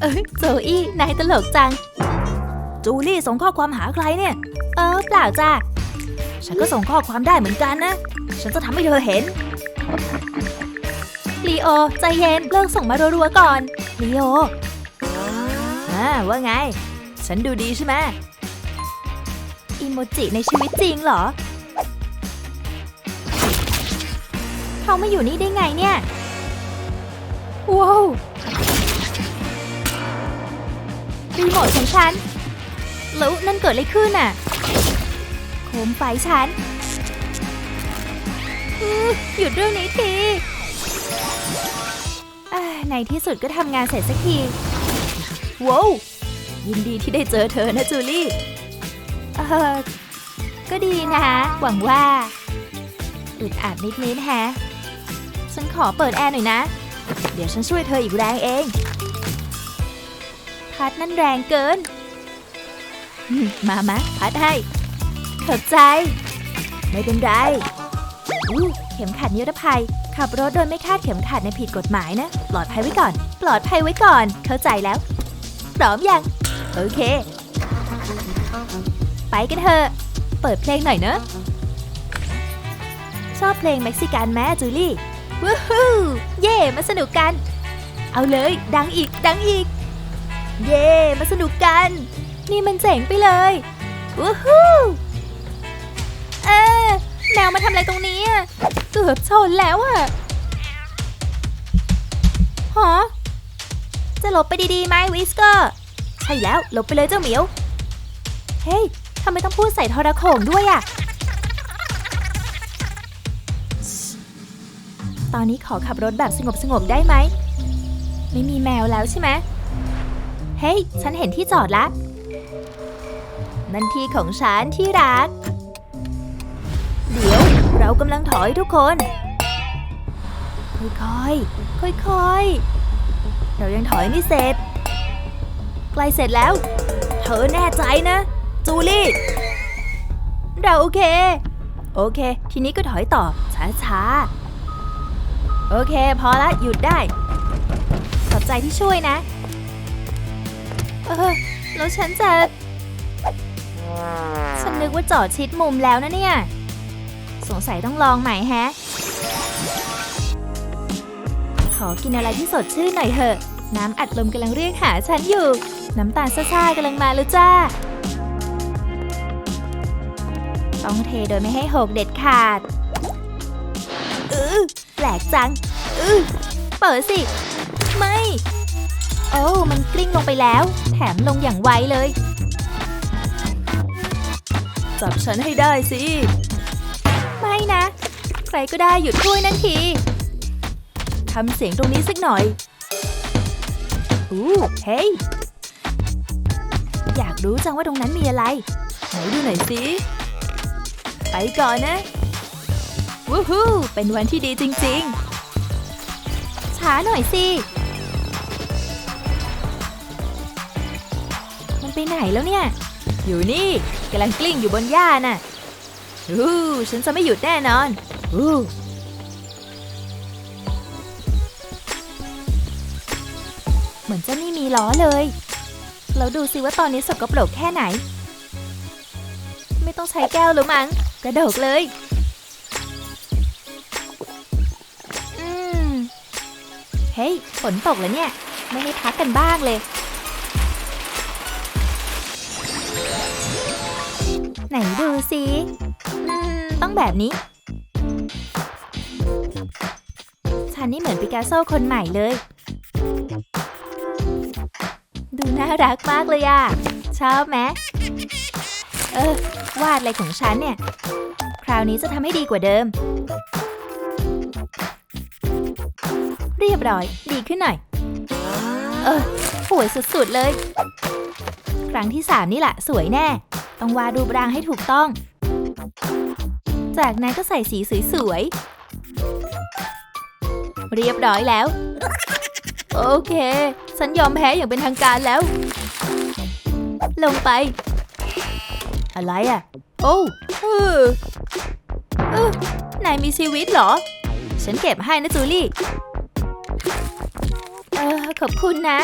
เอ้ยโจอี้นายตลกจัง จูลี่ส่งข้อความหาใครเนี่ย เออเปล่าจ้าฉันก็ส่งข้อความได้เหมือนกันนะ ฉันจะทำให้เธอเห็นลีโอ ใจเย็น เลิกส่งมารัวๆก่อนลีโออ่าว่าไง ฉันดูดีใช่ไหมอีโมจิในชีวิตจริงเหรอ เขามาอยู่นี่ได้ไงเนี่ย ว้าวรีโมทของฉัน แล้วนั่นเกิดอะไรขึ้นน่ะ โคมไฟฉันหยุดเรื่องนี้ทีในที่สุดก็ทำงานเสร็จสักที ว้าว ยินดีที่ได้เจอเธอนะจูลี่เออก็ดีนะ หวังว่าอึดอัดนิดๆแฮะ ฉันขอเปิดแอร์หน่อยนะ เดี๋ยวฉันช่วยเธออีกแรงเอง พัดนั่นแรงเกินมมามะพัดให้ขอบใจ ไม่เป็นไรอู้เข็มขัดนิรภัย ขับรถโดยไม่คาดเข็มขัดในผิดกฎหมายนะ ปลอดภัยไว้ก่อน ปลอดภัยไว้ก่อน เข้าใจแล้ว พร้อมยัง โอเค ไปกันเถอะ เปิดเพลงหน่อยเนอะ ชอบเพลงเม็กซิกันแม่จูลี่ วู้ฮู้เย่มาสนุกกัน เอาเลย ดังอีก ดังอีก เย่มาสนุกกัน นี่มันเจ๋งไปเลยวู้ฮู้เออแมวมาทำอะไรตรงนี้อะเกือบชนแล้วอะฮะจะหลบไปดีๆไหมวิสเกอร์ใช่แล้วหลบไปเลยเจ้าเหมียว เฮ้ยทำไมต้องพูดใส่ทรโขงด้วยอะ ตอนนี้ขอขับรถแบบสงบๆได้ไหม ไม่มีแมวแล้วใช่ไหม เฮ้ยฉันเห็นที่จอดละ นั่นที่ของฉันที่รัก เดี๋ยวเรากำลังถอยทุกคน ค่อยๆ ค่อยๆ เรายังถอยไม่เสร็จ ใกล้เสร็จแล้ว เธอแน่ใจนะ จูลี่ เราโอเค โอเค ทีนี้ก็ถอยต่อช้าๆ โอเค พอละหยุดได้ ขอบใจที่ช่วยนะ เออ แล้วฉันจะ ฉันนึกว่าจอดชิดมุมแล้วนะเนี่ย สงสัยต้องลองใหม่แฮะ ขอกินอะไรที่สดชื่นหน่อยเถอะ น้ำอัดลมกำลังเรียกหาฉันอยู่ น้ำตาลซ่าๆกำลังมาแล้วจ้า ต้องเทโดยไม่ให้หกเด็ดขาด อือ แปลกจัง อือเปิดสิ ไม่ โอ้มันกลิ้งลงไปแล้ว แถมลงอย่างไวเลย จับฉันให้ได้สิ ไม่นะ ใครก็ได้หยุดช่วยนั่นทีทำเสียงตรงนี้สักหน่อย อู้เฮ้ย อยากรู้จังว่าตรงนั้นมีอะไร ไหนดูหน่อยสิ ไปก่อนนะ วู้ฮู้เป็นวันที่ดีจริงๆ ช้าหน่อยสิ มันไปไหนแล้วเนี่ย อยู่นี่กำลังกลิ้งอยู่บนหญ้าน่ะอู้ฉันจะไม่หยุดแน่นอนอู้เหมือนจะไม่มีล้อเลยเราดูสิว่าตอนนี้สกปรกแค่ไหน ไม่ต้องใช้แก้วหรือมั้ง กระโดดเลย เฮ้ย ฝนตกแล้วเนี่ย ไม่ให้พักกันบ้างเลย ไหนดูสิต้องแบบนี้ ฉันนี่เหมือนปิกัสโซคนใหม่เลย ดูน่ารักมากเลยอะชอบไหมเออ วาดอะไรของฉันเนี่ย คราวนี้จะทำให้ดีกว่าเดิม เรียบร้อย ดีขึ้นหน่อย เออสวยสุดๆเลย ครั้งที่สามนี่แหละ สวยแน่ ต้องวาดรูปร่างให้ถูกต้อง จากนั้นก็ใส่สีสวยๆ เรียบร้อยแล้ว โอเค ฉันยอมแพ้อย่างเป็นทางการแล้ว ลงไป อะไรอะ โอ้เออเออนายมีชีวิตเหรอ ฉันเก็บให้นะจูลี่ ขอบคุณนะ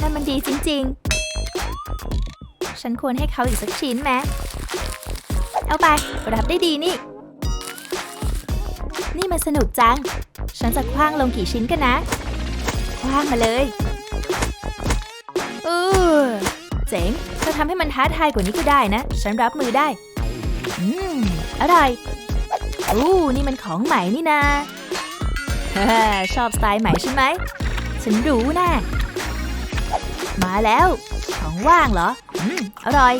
นั่นมันดีจริง ๆ ฉันควรให้เขาอีกสักชิ้นไหมเอาไป รับได้ดีนี่ นี่มันสนุกจัง ฉันจะคว้างลงกี่ชิ้นกันนะ คว้างมาเลยเออเจ๋งจะทำให้มันท้าทายกว่านี้ก็ได้นะ ฉันรับมือได้ อืม อร่อยอู้นี่มันของใหม่นี่นาฮ่าชอบสไตล์ใหม่ใช่ไหม ฉันรู้นะมาแล้ว ของว่างเหรอ อืม อร่อย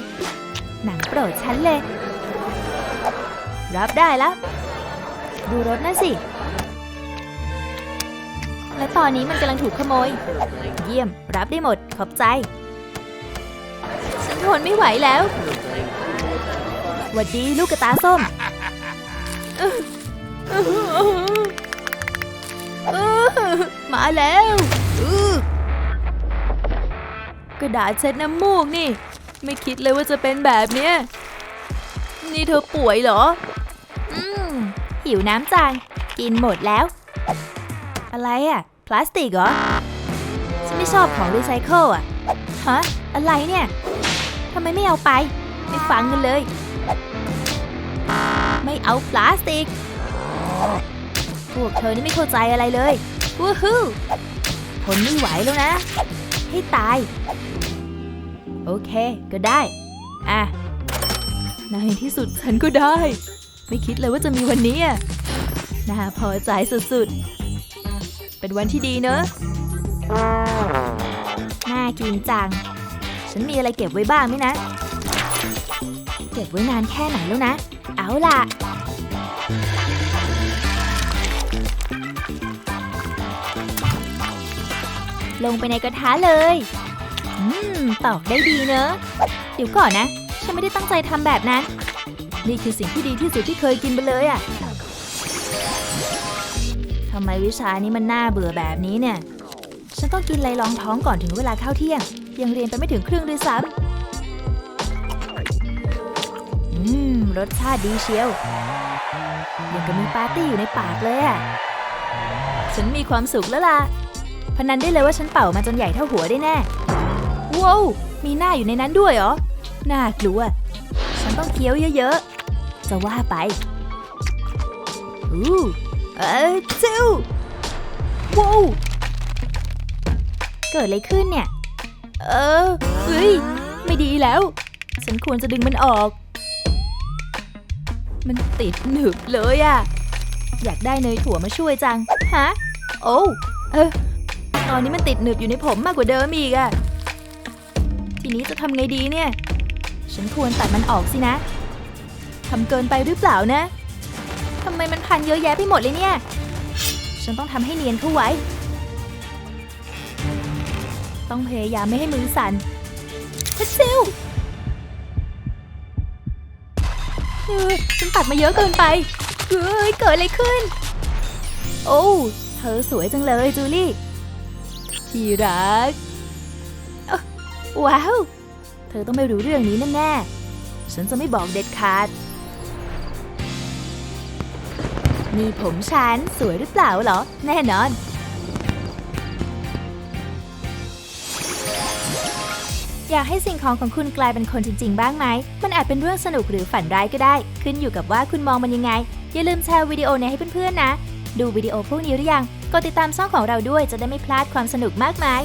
หนังโปรดฉันเลย รับได้แล้ว ดูรถนั่นสิ และตอนนี้มันกำลังถูกขโมย เยี่ยม รับได้หมด ขอบใจ ฉันทนไม่ไหวแล้วหวัดดีลูกกระตาส้มมาแล้วอื้อ กระดาษเช็ดน้ำมูกนี่ ไม่คิดเลยว่าจะเป็นแบบเนี้ยนี่เธอป่วยเหรอ อืม หิวน้ำจัง กินหมดแล้ว อะไรอะพลาสติกเหรอ ฉันไม่ชอบของรีไซเคิลอะฮะ อะไรเนี่ยทำไมไม่เอาไป ไม่ฟังกันเลย ไม่เอาพลาสติก พวกเธอนี่ไม่เข้าใจอะไรเลยวู้ฮู้ทนไม่ไหวแล้วนะ ให้ตาย โอเค ก็ได้ อะในที่สุดฉันก็ได้ ไม่คิดเลยว่าจะมีวันนี้อะน่าพอใจสุดๆ เป็นวันที่ดีเนอะน่ากินจัง ฉันมีอะไรเก็บไว้บ้างไหมนะ เก็บไว้นานแค่ไหนแล้วนะ เอาล่ะ ลงไปในกระทะเลย อืม ตอกได้ดีเนอะ เดี๋ยวก่อนนะ ฉันไม่ได้ตั้งใจทำแบบนั้น นี่คือสิ่งที่ดีที่สุดที่เคยกินไปเลยอะทำไมวิชานี้มันน่าเบื่อแบบนี้เนี่ย ฉันต้องกินไรรองท้องก่อนถึงเวลาเข้าเที่ยง ยังเรียนไปไม่ถึงครึ่งด้วยซ้ำอืม รสชาติดีเชียวยังกับมีปาร์ตี้อยู่ในปากเลยอะฉันมีความสุขแล้วล่ะ พนันได้เลยว่าฉันเป่ามาจนใหญ่เท่าหัวได้แน่ ว้าว มีหน้าอยู่ในนั้นด้วยเหรอ น่ากลัว ฉันต้องเคี้ยวเยอะๆ จะว่าไป อู้เออจิวว้าวเกิดอะไรขึ้นเนี่ย เออเฮ้ย ไม่ดีแล้ว ฉันควรจะดึงมันออก มันติดหนึบเลยอะอยากได้เนยถั่วมาช่วยจัง ฮะ โอ้ เออ ตอนนี้มันติดหนึบอยู่ในผมมากกว่าเดิมอีกอะทีนี้จะทำไงดีเนี่ย ฉันควรตัดมันออกสินะทำเกินไปหรือเปล่านะทำไมมันพันเยอะแยะไปหมดเลยเนี่ย ฉันต้องทำให้เนียนเข้าไว้ ต้องพยายามไม่ให้มือสั่นฮัชชิวเออฉันตัดมาเยอะเกินไปเฮ้ยเกิดอะไรขึ้น โอ้ เธอสวยจังเลยจูลี่ ที่รัก ว้าว เธอต้องไม่รู้เรื่องนี้แน่ๆ ฉันจะไม่บอกเด็ดขาดนี่ผมฉันสวยหรือเปล่าเหรอ แน่นอน อยากให้สิ่งของของคุณกลายเป็นคนจริง ๆ บ้างไหม มันอาจเป็นเรื่องสนุกหรือฝันร้ายก็ได้ ขึ้นอยู่กับว่าคุณมองมันยังไง อย่าลืมแชร์วิดีโอนี้ให้เพื่อนๆนะ ดูวิดีโอพวกนี้หรือยัง กดติดตามช่องของเราด้วยจะได้ไม่พลาดความสนุกมากมาย